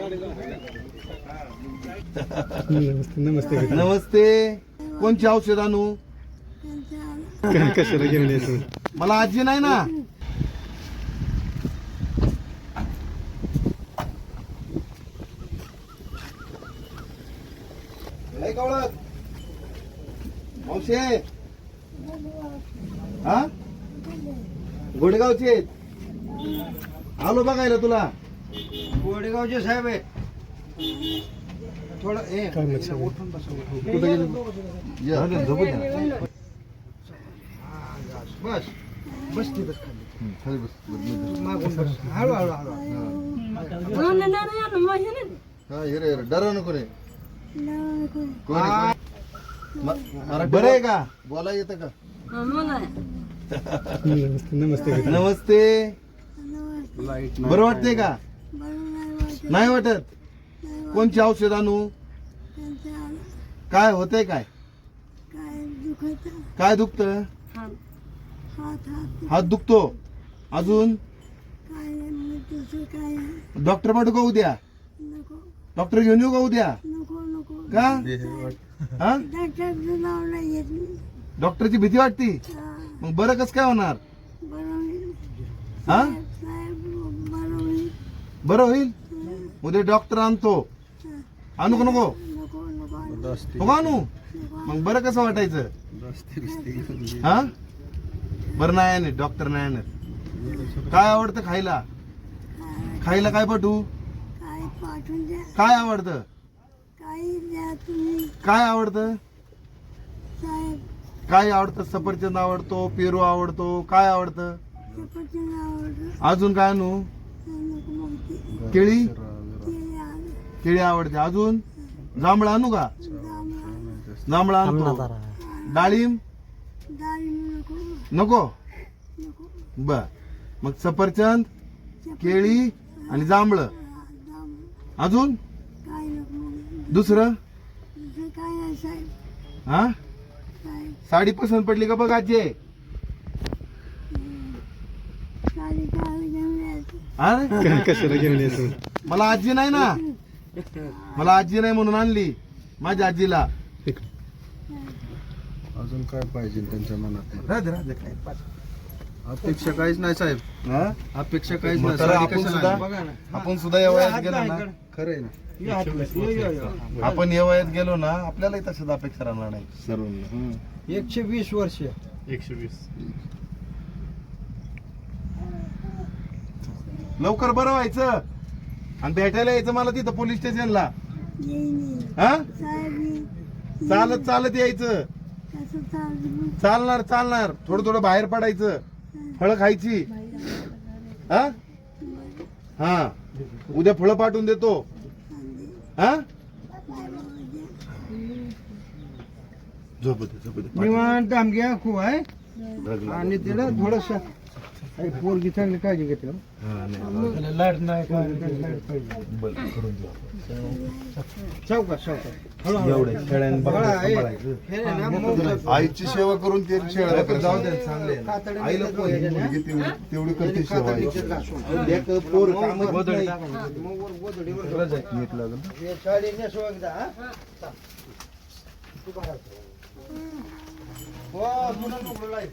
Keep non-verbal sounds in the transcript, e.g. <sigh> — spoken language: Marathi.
नमस्ते नमस्ते नमस्ते. कोणची औषध आणू? कशाला घेऊन यायचं? मला आजी नाही ना. मावशे. हा? गोडेगावचे. आलो बघायला तुला. गोडेगावचे साहेब आहे थोडं? उठून बसा उठून. कुठे गेले? ये, झोपू द्या. बस. बस. तिथं खाली. हं, खाली बस. बस. मागून बस. हळू हळू हळू. हा, ये रे, ये रे. डरा नको रे. कोण आहे. कोण? म- बरं आहे का? बोला येतं का? <laughs> नमस्ते नमस्ते. नमस्ते. बरं वाटतंय का? नाही वाटत? कोणची औषध आणू? काय होतंय काय? काय दुखत हात दुखतो? अजून? डॉक्टर पाठवू का उद्या? डॉक्टर घेऊन येऊ का उद्या? का? हा? डॉक्टरची भीती वाटती? मग बरं कस काय होणार? हा? बरं होईल? उद्या डॉक्टर आणतो. आणू का नको? नको आणू. मग बरं कसं वाटायचं? हा? बरं नाही आणत डॉक्टर नाही आणत. काय आवडतं खायला? खायला काय पटू? काय काय आवडतं? काय आवडतं? काय आवडतं? सफरचंद आवडतो पेरू आवडतो काय आवडतं? अजून काय आणू? केळी? केळी आवडते. अजून? जांभळ आणू का? जांभळा आणतो. डाळिंब? नको? बर. मग सफरचंद केळी आणि जांभळ. अजून? दुसरं? दुसरं काय आहे साहेब हा? साडी पसंत पडली का बघ आजी साडी काय घेऊन यायचं हा? कशाला घेऊन यायचं मला आजी नाही ना. मला आजी नाही म्हणून आणली. माझ्या आजीला. अजून काय पाहिजे त्यांच्या मनात? राहते राहते काय अपेक्षा काहीच नाही साहेब. हा? अपेक्षा काहीच नाही. म्हातारं आपण कशाला सुद्धा आपण सुद्धा या वयात गेलो ना? खरं आहे ना? आपण या वयात गेलो ना आपल्यालाही तशाच अपेक्षा राहणार नाही सर्वांना. एकशे वीस वर्ष. एकशे वीस. लवकर बरं व्हायचं. आणि भेटायला यायचं मला तिथं पोलीस स्टेशनला हा? चालत चालत यायचं. चालणार चालणार. थोडं थोडं बाहेर पडायचं. फळं खायची. हा? हा. उद्या फळं पाठवून देतो. हा? झोपत झोपत झोपू निवांत खूप आहे. आणि तिला थोडस पोरगी चांगली काळजी घेते. हो. हा, नाही, लाइट नाही बरं, करून देऊ आपण. चौका चौका एवढे शेळ्यां बघा सांभाळायचं. आईची सेवा करून ते शेळ्या जाऊ दे चांगले आहे. आईला कोण ही मुलगी तेवढी तेवढी करते सेवा. आईची. एक पोर कामच नाही. नीट लागलं. साडी नेसवा एकदा हा? हो, लाइट.